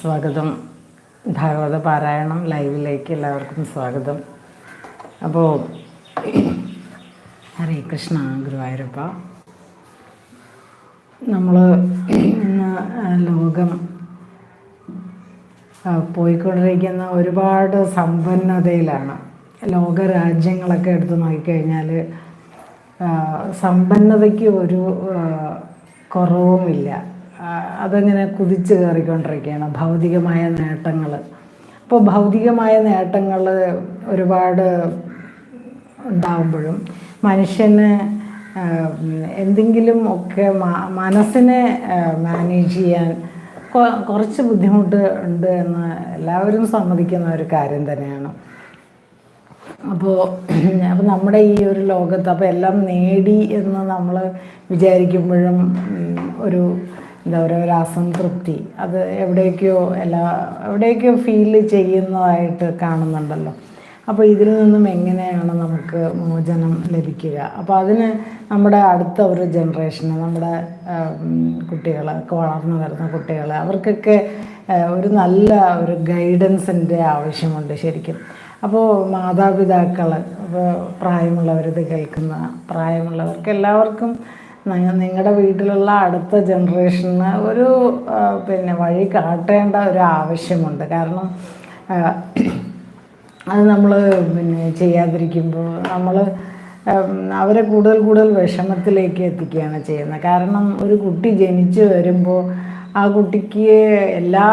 സ്വാഗതം. ഭാഗവത പാരായണം ലൈവിലേക്ക് എല്ലാവർക്കും സ്വാഗതം. അപ്പോൾ ഹരേ കൃഷ്ണ ഗുരുവായൂരപ്പ. നമ്മൾ ഇന്ന് ലോകം പോയിക്കൊണ്ടിരിക്കുന്ന ഒരുപാട് സമ്പന്നതയിലാണ്. ലോക രാജ്യങ്ങളൊക്കെ എടുത്ത് നോക്കിക്കഴിഞ്ഞാൽ സമ്പന്നതയ്ക്ക് ഒരു കുറവുമില്ല. അതങ്ങനെ കുതിച്ച് കയറിക്കൊണ്ടിരിക്കുകയാണ്. ഭൗതികമായ നേട്ടങ്ങൾ അപ്പോൾ ഭൗതികമായ നേട്ടങ്ങൾ ഒരുപാട് ഉണ്ടാകുമ്പോഴും മനുഷ്യന് എന്തെങ്കിലും ഒക്കെ മനസ്സിനെ മാനേജ് ചെയ്യാൻ കുറച്ച് ബുദ്ധിമുട്ട് ഉണ്ട് എന്ന് എല്ലാവരും സമ്മതിക്കുന്ന ഒരു കാര്യം തന്നെയാണ്. അപ്പോൾ അപ്പോൾ നമ്മുടെ ഈ ഒരു ലോകത്ത് അപ്പോൾ എല്ലാം നേടി എന്ന് നമ്മൾ വിചാരിക്കുമ്പോഴും ഒരു എന്താ പറയുക ഒരു അസംതൃപ്തി. അത് എവിടേക്കോ എല്ലാ എവിടേക്കോ ഫീൽ ചെയ്യുന്നതായിട്ട് കാണുന്നുണ്ടല്ലോ. അപ്പോൾ ഇതിൽ നിന്നും എങ്ങനെയാണ് നമുക്ക് മോചനം ലഭിക്കുക? അപ്പോൾ അതിന് നമ്മുടെ അടുത്ത ഒരു ജനറേഷന് നമ്മുടെ കുട്ടികൾ വളർന്നു വരുന്ന കുട്ടികൾ അവർക്കൊക്കെ ഒരു നല്ല ഒരു ഗൈഡൻസിന്റെ ആവശ്യമുണ്ട് ശരിക്കും. അപ്പോൾ മാതാപിതാക്കൾ ഇപ്പോൾ പ്രായമുള്ളവരിത് കേൾക്കുന്ന പ്രായമുള്ളവർക്ക് എല്ലാവർക്കും നിങ്ങളുടെ വീട്ടിലുള്ള അടുത്ത ജനറേഷന് ഒരു പിന്നെ വഴി കാട്ടേണ്ട ഒരു ആവശ്യമുണ്ട്. കാരണം അത് നമ്മൾ പിന്നെ ചെയ്യാതിരിക്കുമ്പോൾ നമ്മൾ അവരെ കൂടുതൽ കൂടുതൽ വിഷമത്തിലേക്ക് എത്തിക്കുകയാണ് ചെയ്യുന്നത്. കാരണം ഒരു കുട്ടി ജനിച്ചു വരുമ്പോൾ ആ കുട്ടിക്ക് എല്ലാ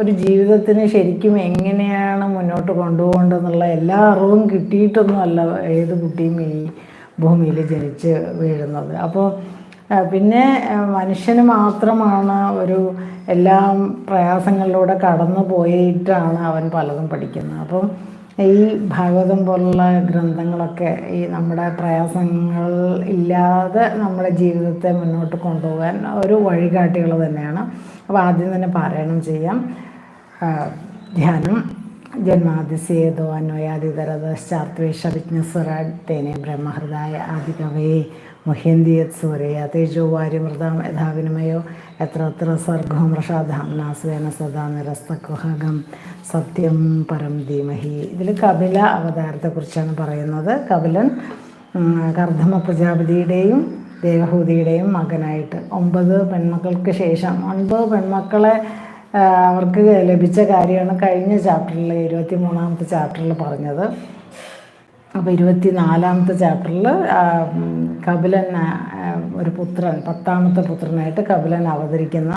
ഒരു ജീവിതത്തിന് ശരിക്കും എങ്ങനെയാണ് മുന്നോട്ട് കൊണ്ടുപോകേണ്ടതെന്നുള്ള എല്ലാ അറിവും കിട്ടിയിട്ടൊന്നുമല്ല ഏത് കുട്ടിയും ഈ ഭൂമിയിൽ ജനിച്ച് വീഴുന്നത്. അപ്പോൾ പിന്നെ മനുഷ്യന് മാത്രമാണ് ഒരു എല്ലാം പ്രയാസങ്ങളിലൂടെ കടന്നു പോയിട്ടാണ് അവൻ പലതും പഠിക്കുന്നത്. അപ്പം ഈ ഭാഗവതം പോലുള്ള ഗ്രന്ഥങ്ങളൊക്കെ ഈ നമ്മുടെ പ്രയാസങ്ങൾ ഇല്ലാതെ നമ്മുടെ ജീവിതത്തെ മുന്നോട്ട് കൊണ്ടുപോകാൻ ഒരു വഴികാട്ടികൾ തന്നെയാണ്. അപ്പോൾ ആദ്യം തന്നെ പാരായണം ചെയ്യാം. ധ്യാനം. ജന്മാതിശേതോ അന്വയാദിതരതശ്ചാർദ്വേഷ വിജ്ഞസ്വരാട് തേനെ ബ്രഹ്മഹൃദായ ആദികവേ മുഹ്യന്തിയത് സൂര്യ തേജോ വാര്യമൃതം യഥാവിനിമയോ എത്ര എത്ര സർഗോ മൃഷാധാംനാസ്വേന സദാ നിരസ്തകുഹകം സത്യം പരം ധീമഹി. ഇതിൽ കപില അവതാരത്തെക്കുറിച്ചാണ് പറയുന്നത്. കപിലൻ കർദ്ദമ പ്രജാപതിയുടെയും ദേവഹൂതിയുടെയും മകനായിട്ട് ഒമ്പത് പെൺമക്കൾക്ക് ശേഷം ഒൻപത് പെൺമക്കളെ അവർക്ക് ലഭിച്ച കാര്യമാണ് കഴിഞ്ഞ ചാപ്റ്ററിൽ ഇരുപത്തി മൂന്നാമത്തെ ചാപ്റ്ററിൽ പറഞ്ഞത്. അപ്പോൾ ഇരുപത്തി നാലാമത്തെ ചാപ്റ്ററിൽ കപിലൻ ഒരു പുത്രൻ പത്താമത്തെ പുത്രനായിട്ട് കപിലൻ അവതരിക്കുന്ന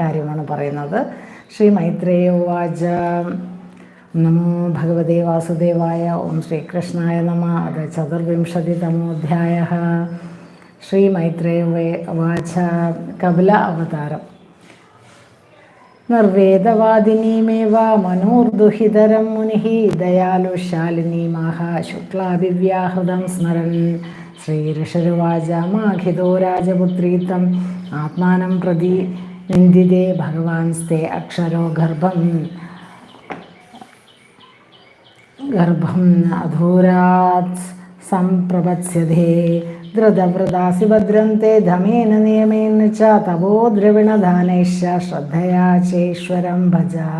കാര്യമാണ് പറയുന്നത്. ശ്രീ മൈത്രേയ ഉവാച നമോ ഭഗവതേ വാസുദേവായ ഓം ശ്രീകൃഷ്ണായ നമ അത് ചതുർവിംശതി തമോധ്യായ. ശ്രീ മൈത്രേയ വാച കപില അവതാരം. निर्वेदवादिनीमेव मनोर्दुहितरं मुनिः दयालुशालिनीमाः शुक्लाभिव्याहृदं स्मरन्। श्रीऋषरुवाच माखितो राजपुत्री तम् आत्मानं प्रति निन्दिते भगवांस्ते अक्षरो गर्भं। गर्भम् अधूरात् सम्प्रपत्स्यते धृतवृता सुभद्रन्ते धमेन नियमेन च तवो द्रविणधानैश्च श्रद्धया चेश्वरं भजा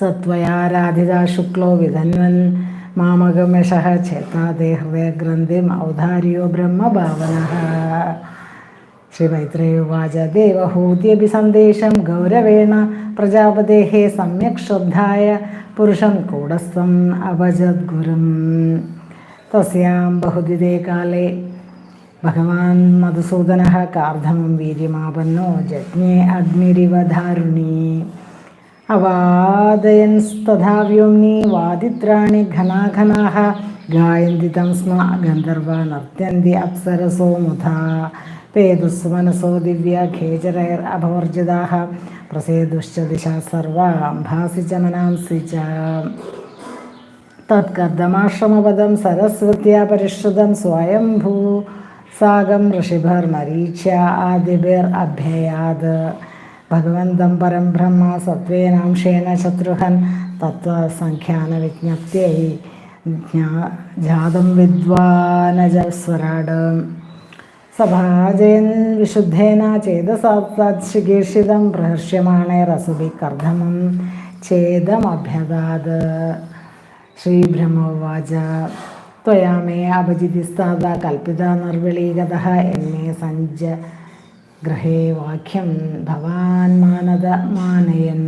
सत्त्वयाराधिता शुक्लो विधन्वन् मामगमशः चेतादे हृदयग्रन्थिम् औदार्यो ब्रह्मभावनः। श्रीमैत्रेयुवाच देवहूत्यपि सन्देशं गौरवेण प्रजापतेः सम्यक् श्रद्धाय पुरुषं कूढस्थम् अभजद्गुरुम्। തസ്യാം ബഹുദിതേ കാലേ ഭഗവാൻ മധുസൂദന കാർദ്ധമം വീര്യമാപന്നോ ജജ്ഞേ അഗ്നിരിവ ധാരുണീ അവാദയൻസ്തഥാ വ്യോംനി വാദിത്രാണി ഘനാഘനാഹ ഗായന്തി തം സ്മ ഗന്ധർവ നർത്യന്തി അപ്സരസോ മുധാ പേതുസ്മനസോ ദിവ്യ ഖേചരൈർ അഭവർജിതാः പ്രസേതുശ്ച ദിശാ സർവാം ഭാസി ച മനാംസി തത്കർദ്ദമാശ്രമപദം സരസ്വത്യാ പരിഷ്കൃതം സ്വയംഭൂ സാഗം ഋഷിഭർ മരീച്ച ആദിഭിർ അഭ്യയാത്. ഭഗവന്തം പരം ബ്രഹ്മ സത്വേനാംശേന ശത്രുഹൻ തത്വസംഖ്യാന വിജ്ഞപ്തിയായി ജ്ഞാ ജാതം വിദ്വാനജസ്വരാട്. സഭാജയൻ വിശുദ്ധേന ചേതസാത്ഷികീർഷിതം പ്രഹർഷ്യമാണേ റസുബി കർദ്ധമം ചേതമഭ്യതാത്. ശ്രീ ബ്രഹ്മവാച ത്വയാമേ അപജിതിസ്താത കൽപ്പിത നിർവിളീകത എന്നെ സഞ്ച ഗ്രഹേ വാക്യം ഭവാൻ മാനത മാനയൻ.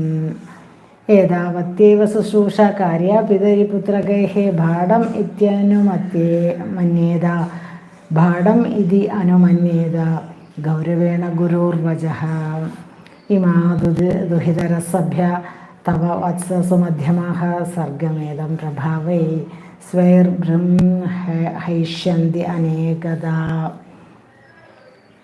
ഏതാവത്യവ ശുശ്രൂഷ കാര്യ പിതരിപുത്രകൈഹേ ഭാടം ഇത്യനുമത്യേ മന്യേത. ഭാടം ഇതി അനുമന്യേത. ഗൗരവേണ ഗുരോർവജ ഇമാ ദുഹിതരസഭ്യ तव वत्ससु मध्यमाः सर्गमेदं प्रभावै स्वैर्ब्रह्मैष्यन्ति अनेकदा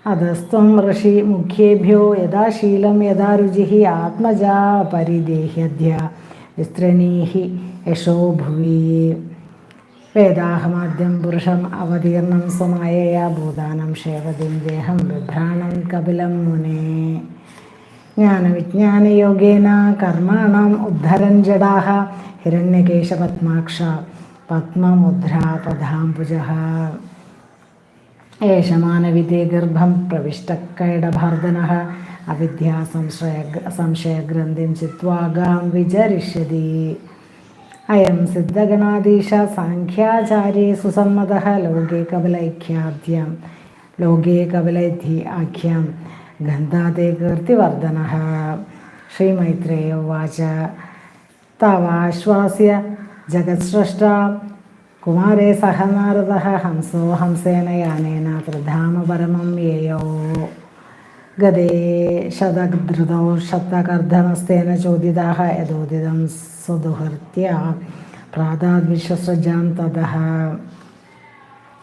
अधस्त्वं ऋषि मुख्येभ्यो यदा शीलं यदा रुचिः आत्मजा परिदेह्यद्य विस्तृणीः यशो भुवि वेदाहमाद्यं पुरुषम् अवतीर्णं स्वमायया भूतानं शेवतिं देहं बिभ्राणं कपिलं मुने ज्ञानविज्ञानयोगेन कर्माणाम् उद्धरञ्जडाः हिरण्यकेशपद्माक्ष पद्ममुद्रापदाम्बुजः एषमानविदे गर्भं प्रविष्टकैडभार्दनः अविद्या संशय संशयग्रन्थिं चित्वा गां विचरिष्यति अयं सिद्धगणाधीश साङ्ख्याचार्ये सुसम्मतः लोके कबलैख्याद्यां लोके कबलैद्धि आख्यां गन्धादेकीर्तिवर्धनः श्रीमैत्रेय उवाच। तावाश्वास्य जगत्स्रष्टा। कुमारे सह नारद हंसो हंसेन यानेन त्रिधाम परमं येयो। गदे शतधृतौ शतकर्धनस्तेन चोदिताः यदोदितं सुदुहृत्या प्रादाद्विश्वसृजां ततः।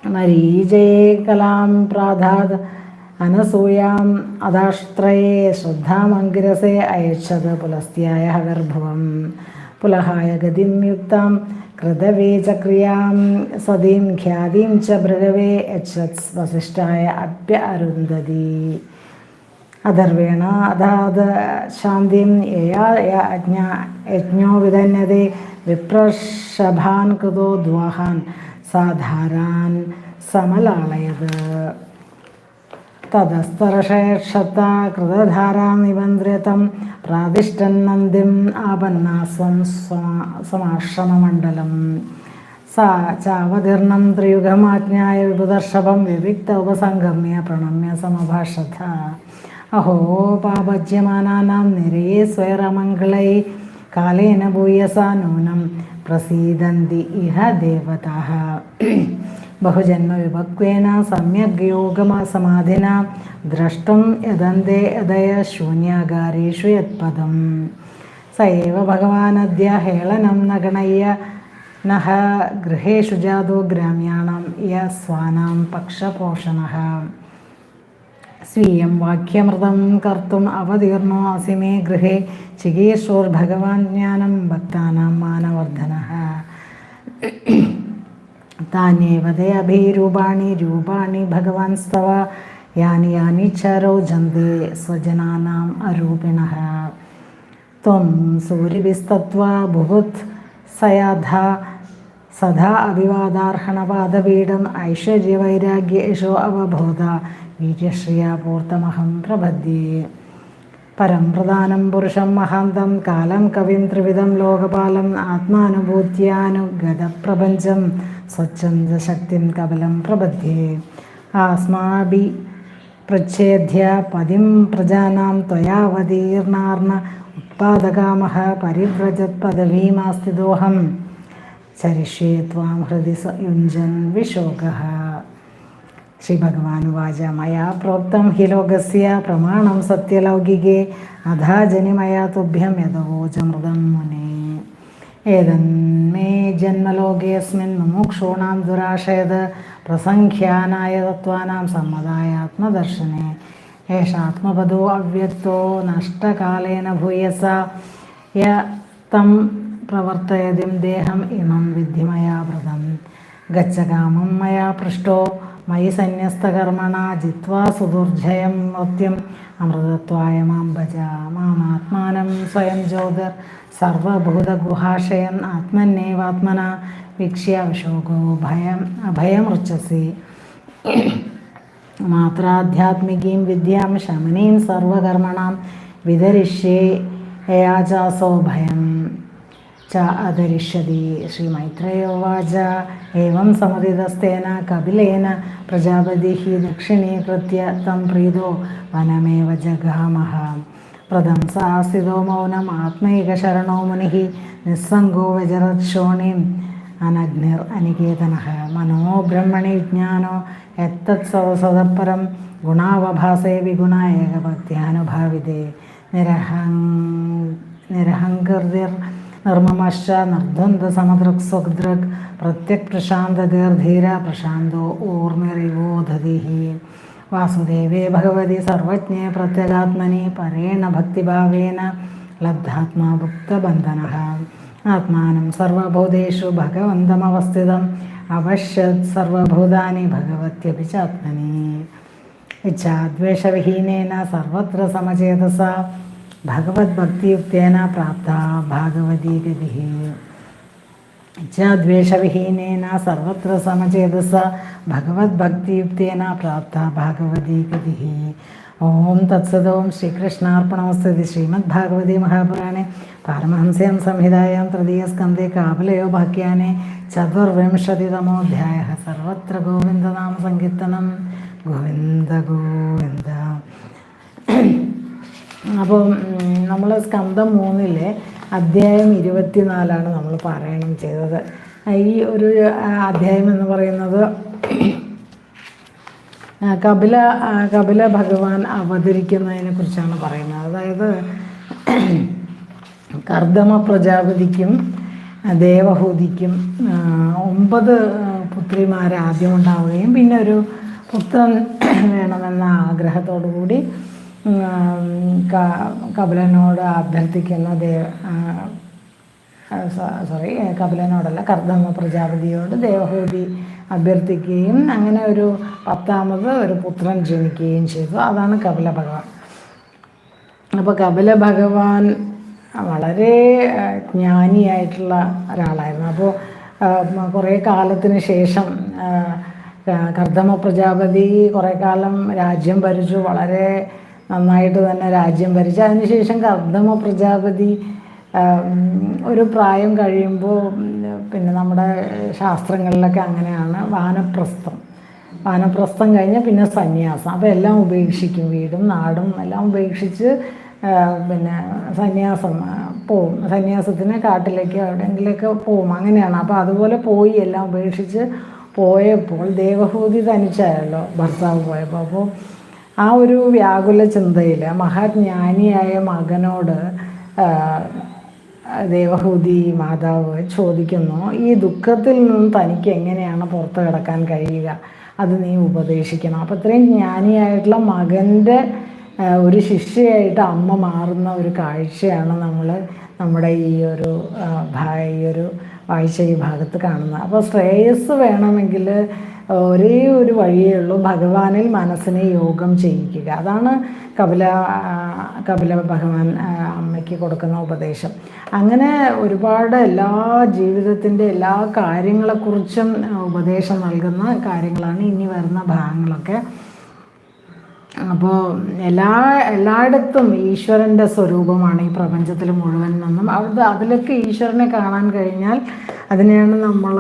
मरीजे कलां प्राधात् അനസൂയാം അദാഷ്ത്രയെ ശ്രദ്ധാമങ്കിരസെ അയച്ഛത് പുലസ്ത്യായ ഗർഭവം പുലഹായ ഗതിം യുക്താം കൃതവേചക്രിയാം സതീം ഖ്യാതിം ച ഭൃഗവേ യച്ഛത് വസിഷ്ഠായ അപ്യ അരുന്ധതി. അഥർവേണ അതാത് ശാന്തിം യയാ യജ്ഞോ വിധന്യതേ വിപ്രഷഭാൻ കൃതോ ദ്വാഹാൻ സാധാരാൻ സമലാളയത്. തതസ്തർഷേക്ഷത്ത കൃതധാരാം നിമന്ത്രിതം പ്രാതിഷ്ഠന്നന്തിം ആപന്നാസം സമാശ്രമമണ്ഡലം. സാ ചാവതീർണം ത്രിയുഗമാജ്ഞായ വിപുദർഷഭം വിവിക്ത ഉപസംഗമ്യ പ്രണമ്യ സമഭാഷത അഹോ പാപജ്യമാനാനാം നിരയെ സ്വൈരമംഗളൈ കാലേന ഭൂയസാ നൂനം പ്രസീദന്തി ഇഹ ദേവതാ. ബഹുജന്മവിഭക്വേന സമ്യഗ്യോഗമാസമാധിന ദ്രഷ്ടം യദന്തേ യഥയ ശൂന്യാകാരേഷു യത്പദം. സയവ ഭഗവാനദ്യ ഹേളനം നഗണയ്യ നഹ ഗൃഹേഷു ജാതോ ഗ്രാമ്യാണം യ സ്വാനാം പക്ഷപോഷണ. സ്വീയം വാക്യമൃതം കർത്തും അവതീർണോ അസിമേ ഗൃഹേ ചികീർഷോർ ഭഗവാൻ ജ്ഞാനം ഭക്താനാം മാനവർദ്ധന. താനേവതയഭിരൂപാണി രൂപാണി ഭഗവാൻ സ്തവ യാനി യാനി ചരോജന്തേ സ്വജനാനാം അരൂപിണ ത്വം സൂര്യവിസ്തത്വ ബുഭുത് സയാധ സദാ അഭിവാദാർഹണപാദപീഠം ഐശ്വര്യവൈരാഗ്യേഷോ അവബോധ വീര്യശ്രിയ പൂർത്തമഹം പ്രബദ്ധ്യേ പരം പ്രധാനം പുരുഷം മഹാന്തം കാലം കവിം ത്രിവിധം ലോകപാലം ആത്മാനുഭൂത്യാനുഗതപ്രപഞ്ചം സ്വച്ഛന്ദശക്തിം കപലം പ്രബദ്ധ്യേ ആസ്മാഭി പ്രച്ഛേദ്യ പതിം പ്രജാനാം ത്വയാവതീർണാർണ ഉത്പാദകാമഹ പരിവ്രജത് പദവീമാസ്തിദോഹം. ചരിഷ്യേ ത്വാം ഹൃദി യുഞ്ജൻ വിശോകः. ശ്രീഭഗവാനുവാച മയാ പ്രോക്തം ഹി ലോകസ്യ പ്രമാണം സത്യലൗകികേ അഥാ ജനിമയാ തുഭ്യം യഥവോചമൃതം മുനെ. ഏതന്മേ ജന്മലോകേസ്മിൻ മുമുക്ഷൂണാം ദുരാശയത് പ്രസംഖ്യാനായ തത്വാനാം സമ്മതായ ആത്മദർശനെ ഏഷാത്മപദോ അവ്യക്തോ നഷ്ടകാലേന ഭൂയസ യ തം പ്രവർത്തയതിം ദേഹം ഇമം വിദ്യമയാ വ്രതം. ഗച്ഛകാമം മയാ പൃഷ്ടോ മയി സന്യസ്തകർമ്മണ ജിത്വാ സുദുർജയം മൃത്യം അമൃതത്വായ മാം ഭജ മാമാത്മാനം സ്വയം ജ്യോതിർ സർവഭൂതഗുഹാശയൻ ആത്മന്നേവാത്മന വീക്ഷ്യ വിശോകോ ഭയം അഭയമൃച്ഛസി മാത്രാധ്യാത്മികീം വിദ്യാം ശമനീം സർവകർമ്മണാം വിതരിഷ്യേ യാചാസോ ഭയം ച അധരിഷ്യതി ശ്രീ മൈത്രേയോവാച ഏവം സമതിതസ്തേന കപിലേന പ്രജാപതി ദക്ഷിണീകൃത്യ തം പ്രീതോ വനമേവ ജഗാമഹ പ്രദംസാസ്ഥിതോ മൗനം ആത്മൈകശരണോ മുനി നിസ്സംഗോ വ്യജരക്ഷോണിം അനഗ്നിർ അനികേതന മനോ ബ്രഹ്മണി വിജ്ഞാനോ എത്തത് സദസദപ്പരം ഗുണാവഭാസേ വിഗുണ ഏകഭക്തിയാനുഭാവിതേ നിരഹ നിരഹങ്കൃതിർ നിർമ്മമശ്ച നിർദ്വന്ദ് സമദൃക് സ്വദൃക് പ്രത്യക് പ്രശാന്തധീർധീര പ്രശാന്തോ ഊർമിറിവോധതി വാസുദേവേ ഭഗവതി സർവജ്ഞേ പ്രത്യഗാത്മനി പരേണ ഭക്തിഭാവേന ലബ്ധാത്മാ ഭുക്തബന്ധന ആത്മാനം സർവഭൂതേഷു ഭഗവന്തമവസ്ഥിതം അവശ്യത് സർവഭൂതാനി ഭഗവത്യപി ചാത്മനി ഇച്ഛാദ്വേഷവിഹീനേന സർവത്ര സമചേതസ भगवद्भक्तियुक्तेन प्राप्ता भागवतीगतिः च द्वेषविहीनेन सर्वत्र समचेतसा प्राप्त प्राप्ता भागवतीगतिः ओं तत्सद श्रीकृष्णापणमस्त श्रीमद्भागवती महापुराणे पारमहंस्यां संहितायां तृतीयस्कन्दे कापलयो भाग्याने चतुर्विंशतितमोऽध्यायः। सर्वत्र गोविन्दनामसङ्कीर्तनं। गोविंद गोविंद അപ്പോൾ നമ്മൾ സ്കന്ധം മൂന്നിലെ അധ്യായം ഇരുപത്തിനാലാണ് നമ്മൾ പാരായണം ചെയ്തത്. ഈ ഒരു അധ്യായം എന്ന് പറയുന്നത് കപില കപില ഭഗവാൻ അവതരിക്കുന്നതിനെ കുറിച്ചാണ് പറയുന്നത്. അതായത് കർദമ പ്രജാപതിക്കും ദേവഹൂതിക്കും ഒമ്പത് പുത്രിമാരാദ്യമുണ്ടാവുകയും ആദ്യം ഉണ്ടാവുകയും പിന്നെ ഒരു പുത്രൻ വേണമെന്ന ആഗ്രഹത്തോടു കൂടി കപിലനോട് അഭ്യർത്ഥിക്കുന്ന ദേവ സോറി കപിലനോടല്ല കർദമ പ്രജാപതിയോട് ദേവഹൂതി അഭ്യർത്ഥിക്കുകയും അങ്ങനെ ഒരു പത്താമത് ഒരു പുത്രൻ ജനിക്കുകയും ചെയ്തു. അതാണ് കപില ഭഗവാൻ. അപ്പോൾ കപില ഭഗവാൻ വളരെ ജ്ഞാനിയായിട്ടുള്ള ഒരാളായിരുന്നു. അപ്പോൾ കുറേ കാലത്തിന് ശേഷം കർദമ പ്രജാപതി കുറേ കാലം രാജ്യം ഭരിച്ചു. വളരെ നന്നായിട്ട് തന്നെ രാജ്യം ഭരിച്ചു. അതിനുശേഷം കർദമ പ്രജാപതി ഒരു പ്രായം കഴിയുമ്പോൾ പിന്നെ നമ്മുടെ ശാസ്ത്രങ്ങളിലൊക്കെ അങ്ങനെയാണ് വാനപ്രസ്ഥം. വാനപ്രസ്ഥം കഴിഞ്ഞാൽ പിന്നെ സന്യാസം. അപ്പോൾ എല്ലാം ഉപേക്ഷിക്കും. വീടും നാടും എല്ലാം ഉപേക്ഷിച്ച് പിന്നെ സന്യാസം പോവും. സന്യാസത്തിന് കാട്ടിലേക്ക് എവിടെയെങ്കിലൊക്കെ പോവും. അങ്ങനെയാണ്. അപ്പോൾ അതുപോലെ പോയി എല്ലാം ഉപേക്ഷിച്ച് പോയപ്പോൾ ദേവഭൂതി തനിച്ചായല്ലോ ഭർത്താവ് പോയപ്പോൾ. അപ്പോൾ ആ ഒരു വ്യാകുല ചിന്തയിൽ മഹാജ്ഞാനിയായ മകനോട് ദേവഹൂതി മാതാവ് ചോദിക്കുന്നു ഈ ദുഃഖത്തിൽ നിന്ന് തനിക്ക് എങ്ങനെയാണ് പുറത്തു കിടക്കാൻ കഴിയുക? അത് നീ ഉപദേശിക്കണം. അപ്പോൾ ഇത്രയും ജ്ഞാനിയായിട്ടുള്ള മകന്റെ ഒരു ശിഷ്യയായിട്ട് അമ്മ മാറുന്ന ഒരു കാഴ്ചയാണ് നമ്മൾ നമ്മുടെ ഈ ഒരു ഈ ഒരു വായിച്ച ഈ ഭാഗത്ത് കാണുന്നത്. അപ്പോൾ ശ്രേയസ് വേണമെങ്കിൽ ഒരേ ഒരു വഴിയേ ഉള്ളൂ ഭഗവാനിൽ മനസ്സിനെ യോഗം ചെയ്യിക്കുക. അതാണ് കപില കപില ഭഗവാൻ അമ്മയ്ക്ക് കൊടുക്കുന്ന ഉപദേശം. അങ്ങനെ ഒരുപാട് എല്ലാ ജീവിതത്തിന്റെ എല്ലാ കാര്യങ്ങളെക്കുറിച്ചും ഉപദേശം നൽകുന്ന കാര്യങ്ങളാണ് ഇനി വരുന്ന ഭാഗങ്ങളൊക്കെ. അപ്പോൾ എല്ലാ എല്ലായിടത്തും ഈശ്വരന്റെ സ്വരൂപമാണ് ഈ പ്രപഞ്ചത്തിൽ മുഴുവൻ നിന്നും. അത് അതിലൊക്കെ ഈശ്വരനെ കാണാൻ കഴിഞ്ഞാൽ അതിനെയാണ് നമ്മൾ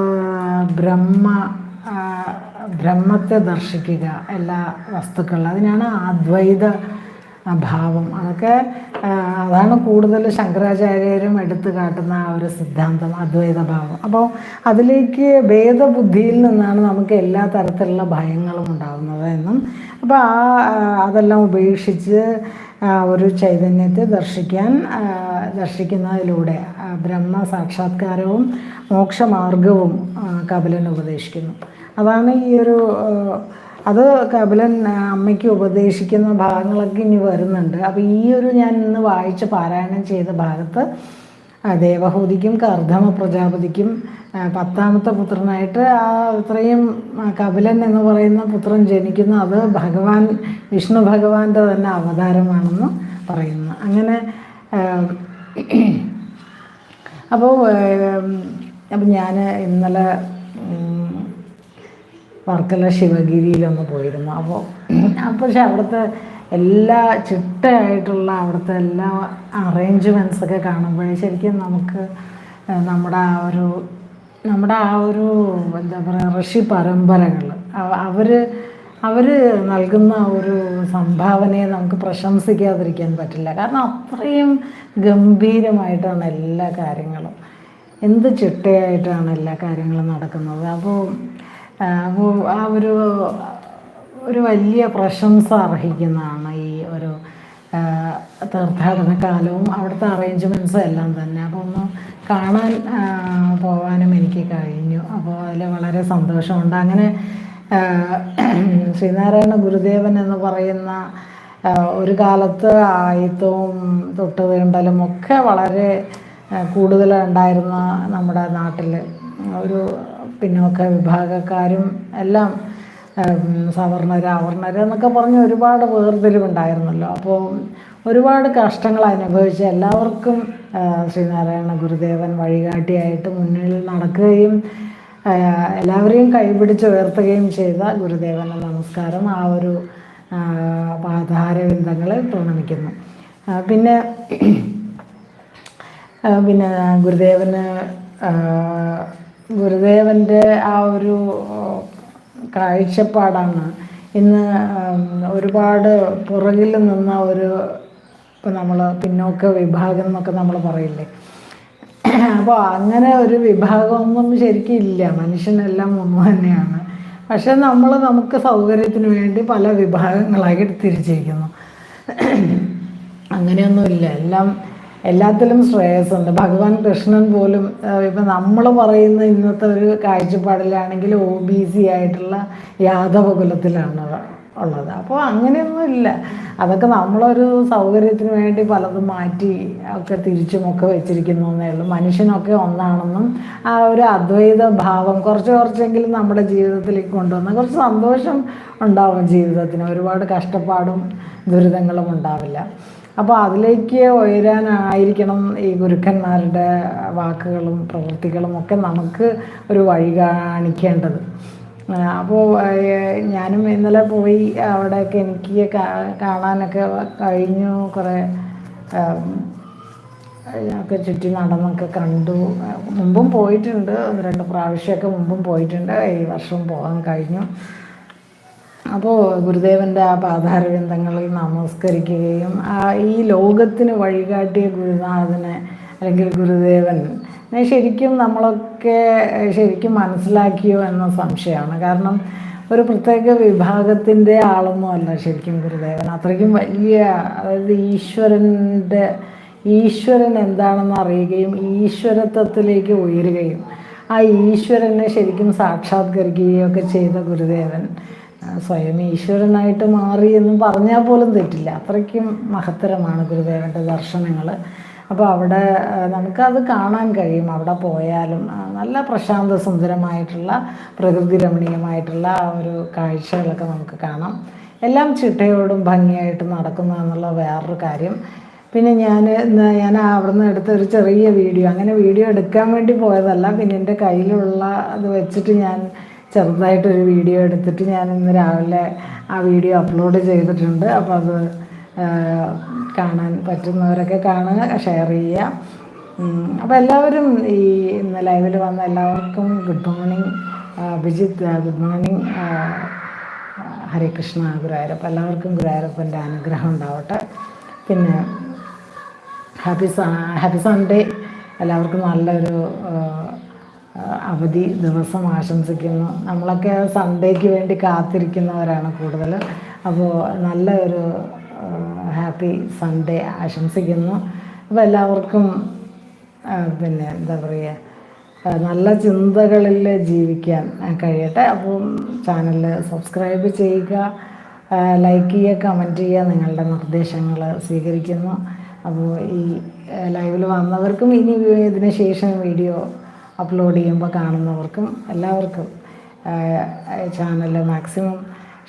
ബ്രഹ്മ ബ്രഹ്മത്തെ ദർശിക്കുക എല്ലാ വസ്തുക്കളിലും. അതിനാണ് അദ്വൈത ഭാവം. അതൊക്കെ അതാണ് കൂടുതൽ ശങ്കരാചാര്യരും എടുത്തു കാട്ടുന്ന ആ ഒരു സിദ്ധാന്തം അദ്വൈത ഭാവം. അപ്പോൾ അതിലേക്ക് ഭേദബുദ്ധിയിൽ നിന്നാണ് നമുക്ക് എല്ലാ തരത്തിലുള്ള ഭയങ്ങളും ഉണ്ടാകുന്നത് എന്നും. അപ്പോൾ ആ അതെല്ലാം ഉപേക്ഷിച്ച് ഒരു ചൈതന്യത്തെ ദർശിക്കാൻ ദർശിക്കുന്നതിലൂടെ ബ്രഹ്മ സാക്ഷാത്കാരവും മോക്ഷമാർഗവും കപിലൻ ഉപദേശിക്കുന്നു. അതാണ് ഈ ഒരു അത് കപിലൻ അമ്മയ്ക്ക് ഉപദേശിക്കുന്ന ഭാഗങ്ങളൊക്കെ ഇനി വരുന്നുണ്ട്. അപ്പോൾ ഈ ഒരു ഞാൻ ഇന്ന് വായിച്ച് പാരായണം ചെയ്ത ഭാഗത്ത് ദേവഹൂതിക്കും കർദ്ധമ പ്രജാപതിക്കും പത്താമത്തെ പുത്രനായിട്ട് ആ ഇത്രയും കപിലൻ എന്ന് പറയുന്ന പുത്രൻ ജനിക്കുന്നു. അത് ഭഗവാൻ വിഷ്ണു ഭഗവാന്റെ തന്നെ അവതാരമാണെന്ന് പറയുന്നു. അങ്ങനെ അപ്പോൾ അപ്പം ഞാൻ ഇന്നലെ വർക്കല ശിവഗിരിയിലൊന്ന് പോയിരുന്നു. അപ്പോൾ പക്ഷെ അവിടുത്തെ എല്ലാ ചിട്ടയായിട്ടുള്ള അവിടുത്തെ എല്ലാ അറേഞ്ച്മെൻസൊക്കെ കാണുമ്പോഴേ ശരിക്കും നമുക്ക് നമ്മുടെ ആ ഒരു നമ്മുടെ ആ ഒരു എന്താ പറയുക ഋഷി പരമ്പരകൾ അവർ അവർ നൽകുന്ന ഒരു സംഭാവനയെ നമുക്ക് പ്രശംസിക്കാതിരിക്കാൻ പറ്റില്ല. കാരണം അത്രയും ഗംഭീരമായിട്ടാണ് എല്ലാ കാര്യങ്ങളും. എന്ത് ചിട്ടയായിട്ടാണ് എല്ലാ കാര്യങ്ങളും നടക്കുന്നത്? അപ്പോൾ അപ്പോൾ ആ ഒരു ഒരു വലിയ പ്രശംസ അർഹിക്കുന്നതാണ് ഈ ഒരു തീർത്ഥാടന കാലവും അവിടുത്തെ അറേഞ്ച്മെന്റ്സും എല്ലാം തന്നെ. അപ്പോൾ ഒന്ന് കാണാൻ പോകാനും എനിക്ക് കഴിഞ്ഞു. അപ്പോൾ അതിൽ വളരെ സന്തോഷമുണ്ട്. അങ്ങനെ ശ്രീനാരായണ ഗുരുദേവൻ എന്ന് പറയുന്ന ഒരു കാലത്ത് ആയിത്തവും തൊട്ട് തീണ്ടലും ഒക്കെ വളരെ കൂടുതലുണ്ടായിരുന്ന നമ്മുടെ നാട്ടിൽ ഒരു പിന്നോക്ക വിഭാഗക്കാരും എല്ലാം ഉം, സവർണര് അവർണര് എന്നൊക്കെ പറഞ്ഞ് ഒരുപാട് വേർതിരിവുണ്ടായിരുന്നല്ലോ. അപ്പോൾ ഒരുപാട് കഷ്ടങ്ങൾ അനുഭവിച്ച എല്ലാവർക്കും ശ്രീനാരായണ ഗുരുദേവൻ വഴികാട്ടിയായിട്ട് മുന്നിൽ നടക്കുകയും എല്ലാവരെയും കൈപിടിച്ച് ഉയർത്തുകയും ചെയ്ത ഗുരുദേവന് നമസ്കാരം ആ ഒരു പാതാരവിന്ദങ്ങളെ പ്രണമിക്കുന്നു. പിന്നെ പിന്നെ ഗുരുദേവന് ഗുരുദേവന്റെ ആ ഒരു കാഴ്ചപ്പാടാണ്. ഇന്ന് ഒരുപാട് പുറകിൽ നിന്ന ഒരു ഇപ്പം നമ്മൾ പിന്നോക്ക വിഭാഗം എന്നൊക്കെ നമ്മൾ പറയില്ലേ. അപ്പോൾ അങ്ങനെ ഒരു വിഭാഗമൊന്നും ശരിക്കും ഇല്ല. മനുഷ്യനെല്ലാം ഒന്ന് തന്നെയാണ്. പക്ഷെ നമ്മൾ നമുക്ക് സൗകര്യത്തിന് വേണ്ടി പല വിഭാഗങ്ങളായി തിരിച്ചിരിക്കുന്നു. അങ്ങനെയൊന്നുമില്ല എല്ലാം എല്ലാത്തിലും ശ്രേയസ്സുണ്ട്. ഭഗവാൻ കൃഷ്ണൻ പോലും ഇപ്പം നമ്മൾ പറയുന്ന ഇന്നത്തെ ഒരു കാഴ്ചപ്പാടിലാണെങ്കിൽ ഒ ബി സി ആയിട്ടുള്ള യാദവ കുലത്തിലാണ് ഉള്ളത്. അപ്പോൾ അങ്ങനെയൊന്നും ഇല്ല. അതൊക്കെ നമ്മളൊരു സൗകര്യത്തിന് വേണ്ടി പലതും മാറ്റി ഒക്കെ തിരിച്ചുമൊക്കെ വെച്ചിരിക്കുന്നു എന്നേ ഉള്ളൂ. മനുഷ്യനൊക്കെ ഒന്നാണെന്നും ആ ഒരു അദ്വൈത ഭാവം കുറച്ച് കുറച്ചെങ്കിലും നമ്മുടെ ജീവിതത്തിലേക്ക് കൊണ്ടുവന്ന കുറച്ച് സന്തോഷം ഉണ്ടാവും ജീവിതത്തിന്. ഒരുപാട് കഷ്ടപ്പാടും ദുരിതങ്ങളും ഉണ്ടാവില്ല. അപ്പോൾ അതിലേക്ക് ഉയരാനായിരിക്കണം ഈ ഗുരുക്കന്മാരുടെ വാക്കുകളും പ്രവൃത്തികളും ഒക്കെ നമുക്ക് ഒരു വഴി കാണിക്കേണ്ടത്. അപ്പോൾ ഞാനും ഇന്നലെ പോയി അവിടെയൊക്കെ എനിക്ക് കാണാനൊക്കെ കഴിഞ്ഞു. കുറേ ഒക്കെ ചുറ്റി നടന്നൊക്കെ കണ്ടു. മുമ്പും പോയിട്ടുണ്ട്. ഒന്ന് രണ്ട് പ്രാവശ്യമൊക്കെ മുമ്പും പോയിട്ടുണ്ട്. ഈ വർഷം പോകാൻ കഴിഞ്ഞു. അപ്പോൾ ഗുരുദേവന്റെ ആ പാതാരവിന്ദങ്ങളിൽ നമസ്കരിക്കുകയും ഈ ലോകത്തിന് വഴികാട്ടിയ ഗുരുനാഥനെ അല്ലെങ്കിൽ ഗുരുദേവൻ ശരിക്കും നമ്മളൊക്കെ ശരിക്കും മനസ്സിലാക്കിയോ എന്ന സംശയമാണ്. കാരണം ഒരു പ്രത്യേക വിഭാഗത്തിന്റെ ആളൊന്നും അല്ല ശരിക്കും ഗുരുദേവൻ. അത്രയ്ക്കും വലിയ അതായത് ഈശ്വരന്റെ ഈശ്വരൻ എന്താണെന്ന് അറിയുകയും ഈശ്വരത്വത്തിലേക്ക് ഉയരുകയും ആ ഈശ്വരനെ ശരിക്കും സാക്ഷാത്കരിക്കുകയും ഒക്കെ ചെയ്ത ഗുരുദേവൻ. സ്വയം ഈശ്വരനായിട്ട് മാറി എന്ന് പറഞ്ഞാൽ പോലും തെറ്റില്ല. അത്രയ്ക്കും മഹത്തരമാണ് ഗുരുദേവന്റെ ദർശനങ്ങൾ അപ്പോൾ അവിടെ നമുക്കത് കാണാൻ കഴിയും. അവിടെ പോയാലും നല്ല പ്രശാന്ത സുന്ദരമായിട്ടുള്ള പ്രകൃതി രമണീയമായിട്ടുള്ള ഒരു കാഴ്ചകളൊക്കെ നമുക്ക് കാണാം. എല്ലാം ചിട്ടയോടും ഭംഗിയായിട്ട് നടക്കുന്നു എന്നുള്ള വേറൊരു കാര്യം. പിന്നെ ഞാൻ ഞാൻ അവിടുന്ന് എടുത്ത ഒരു ചെറിയ വീഡിയോ. അങ്ങനെ വീഡിയോ എടുക്കാൻ വേണ്ടി പോയതല്ല. പിന്നെ എന്റെ കയ്യിലുള്ള അത് വെച്ചിട്ട് ഞാൻ ചെറുതായിട്ടൊരു വീഡിയോ എടുത്തിട്ട് ഞാൻ ഇന്ന് രാവിലെ ആ വീഡിയോ അപ്ലോഡ് ചെയ്തിട്ടുണ്ട്. അപ്പോൾ അത് കാണാൻ പറ്റുന്നവരൊക്കെ കാണുക ഷെയർ ചെയ്യുക. അപ്പോൾ എല്ലാവരും ഈ ഇന്ന് ലൈവിൽ വന്ന എല്ലാവർക്കും good morning Abhijith good morning Hare Krishna Guruvayurappa എല്ലാവർക്കും ഗുരുവായൂരപ്പന്റെ അനുഗ്രഹം ഉണ്ടാവട്ടെ. പിന്നെ ഹാപ്പി ഹാപ്പി സൺഡേ. എല്ലാവർക്കും നല്ലൊരു അവധി ദിവസം ആശംസിക്കുന്നു. നമ്മളൊക്കെ സൺഡേക്ക് വേണ്ടി കാത്തിരിക്കുന്നവരാണ് കൂടുതൽ അപ്പോൾ നല്ല ഒരു ഹാപ്പി സൺഡേ ആശംസിക്കുന്നു. അപ്പോൾ എല്ലാവർക്കും പിന്നെ എന്താ പറയുക നല്ല ചിന്തകളിൽ ജീവിക്കാൻ കഴിയട്ടെ. അപ്പം ചാനൽ സബ്സ്ക്രൈബ് ചെയ്യുക ലൈക്ക് ചെയ്യുക കമന്റ് ചെയ്യുക നിങ്ങളുടെ നിർദ്ദേശങ്ങൾ സ്വീകരിക്കുന്നു. അപ്പോൾ ഈ ലൈവിൽ വന്നവർക്കും ഇനി ഇതിന് ശേഷം വീഡിയോ അപ്ലോഡ് ചെയ്യുമ്പോൾ കാണുന്നവർക്കും എല്ലാവർക്കും ചാനൽ മാക്സിമം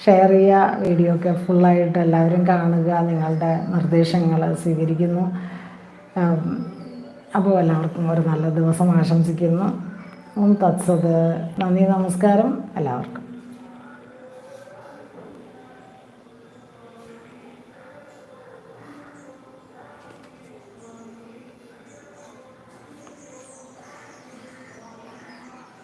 ഷെയർ ചെയ്യുക വീഡിയോ ഒക്കെ ഫുള്ളായിട്ട് എല്ലാവരും കാണുക നിങ്ങളുടെ നിർദ്ദേശങ്ങൾ സ്വീകരിക്കുന്നു. അപ്പോൾ എല്ലാവർക്കും ഒരു നല്ല ദിവസം ആശംസിക്കുന്നു. തത്സത്. നന്ദി നമസ്കാരം. എല്ലാവർക്കും.